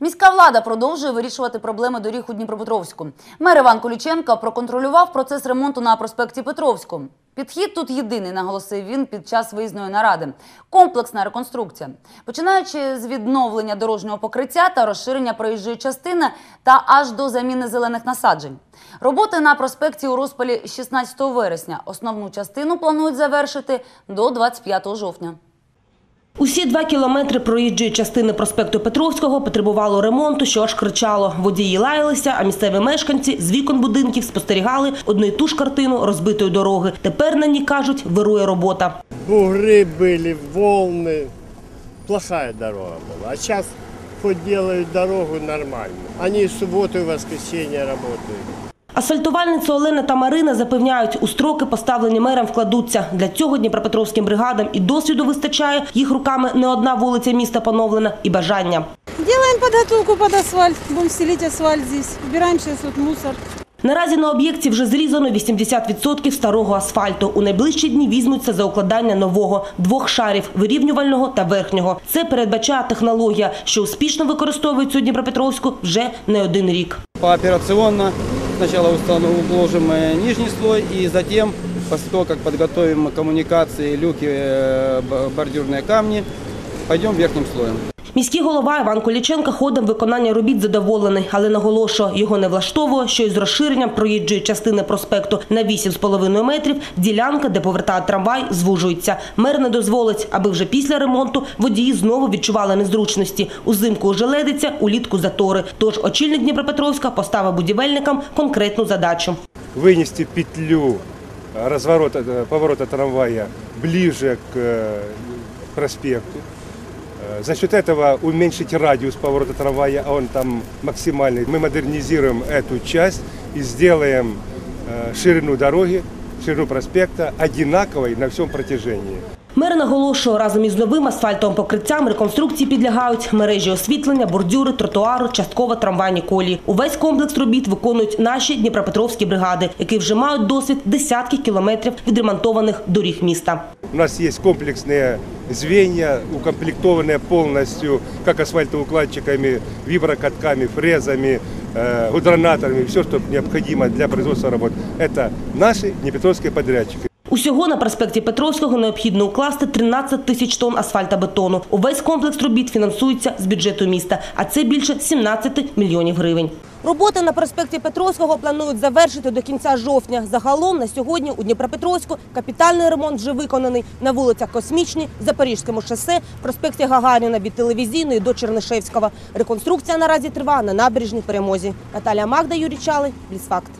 Міська влада продовжує вирішувати проблеми доріг у Дніпропетровську. Мер Іван Колюченко проконтролював процес ремонту на проспекті Петровську. Підхід тут єдиний, наголосив він під час виїзної наради. Комплексна реконструкція. Починаючи з відновлення дорожнього покриття та розширення проїжджої частини та аж до заміни зелених насаджень. Роботи на проспекті у розпалі 16 вересня. Основну частину планують завершити до 25 жовтня. Усі два кілометри проїжджої частини проспекту Петровського потребувало ремонту, що аж кричало. Водії лаялися, а місцеві мешканці з вікон будинків спостерігали одну й ту ж картину розбитої дороги. Тепер на ній, кажуть, вирує робота. бугры были, волны. Плохая дорога была. А сейчас хоть делают дорогу нормально. Они и в субботу, и в воскресенье работают. Асфальтувальниці Олена та Марина запевняють, у строки поставлені мером вкладуться. Для цього дніпропетровським бригадам і досвіду вистачає. Їх руками не одна вулиця міста поновлена і бажання. Делаем подготовку под асфальт. Будем стелить асфальт здесь. Убираем сейчас вот мусор. Наразі на об'єкті вже зрізано 80% старого асфальту. У найближчі дні візьмуться за укладання нового двох шарів вирівнювального та верхнього. Це передбачає технологія, що успішно використовується у Дніпропетровську вже не один рік. Пооперационно сначала установ- уложим э, нижний слой и затем, после того, как подготовим коммуникации, люки, э, б- бордюрные камни, пойдем верхним слоем. Міський голова Іван Коліченко ходом виконання робіт задоволений, але наголошує, його не влаштовує, що із розширенням проїжджої частини проспекту на 8,5 метрів ділянка, де повертає трамвай, звужується. Мер не дозволить, аби вже після ремонту водії знову відчували незручності. Узимку ожеледиться, улітку затори. Тож очільник Дніпропетровська поставив будівельникам конкретну задачу. вынести петлю э, разворота, э, поворота трамвая ближе к э, проспекту. Э, За счет этого уменьшить радиус поворота трамвая, а он там максимальный. Мы модернизируем эту часть и сделаем э, ширину дороги, ширину проспекта одинаковой на всем протяжении. Мер наголошує, разом із новим асфальтовим покриттям реконструкції підлягають мережі освітлення, бордюри, тротуари, частково трамвайні колії. Увесь комплекс робіт виконують наші дніпропетровські бригади, які вже мають досвід десятків кілометрів відремонтованих доріг міста. У нас есть комплексные звенья, укомплектованные полностью как асфальтоукладчиками, виброкатками, фрезами, э, гудронаторами, все, что необходимо для производства работ. Это наши днепетровские подрядчики. Усього на проспекті Петровського необхідно укласти 13 тисяч тонн асфальтобетону. Увесь комплекс робіт фінансується з бюджету міста, а це більше 17 мільйонів гривень. Роботи на проспекті Петровського планують завершити до кінця жовтня. Загалом на сьогодні у Дніпропетровську капітальний ремонт вже виконаний на вулицях Космічній, Запорізькому шосе, проспекті Гагаріна від телевізійної до Чернишевського. Реконструкція наразі триває на набережній перемозі. Наталія Магда, Юрій Чалий, Бліцфакт.